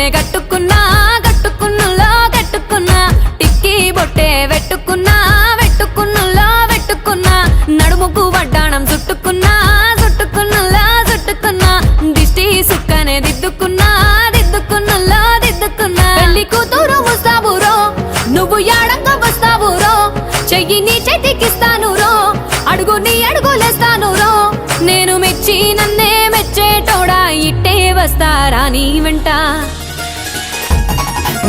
సుక్కనే కట్టుకున్నా కట్టుకున్నలో కట్టుకున్నా. టిక్కి బొట్టే వెట్టుకున్నా వెట్టుకున్నలో వెట్టుకున్నా. నడుముకు వడ్డాణం చుట్టుకున్నా చుట్టుకున్నలో చుట్టుకున్నా. దిష్టి సుక్కనే దిద్దుకున్నా దిద్దుకున్నలో దిద్దుకున్నా. పెళ్ళి కూతురు వస్తావురో నువ్వు యాడంగా వస్తావురో చెయ్యి నీ చేతికిస్తాను రో అడుగు నీ అడుగులేస్తాను రో. నేను మెచ్చి నన్నే మెచ్చేటోడా ఇట్టే వస్తారా నీ వెంట?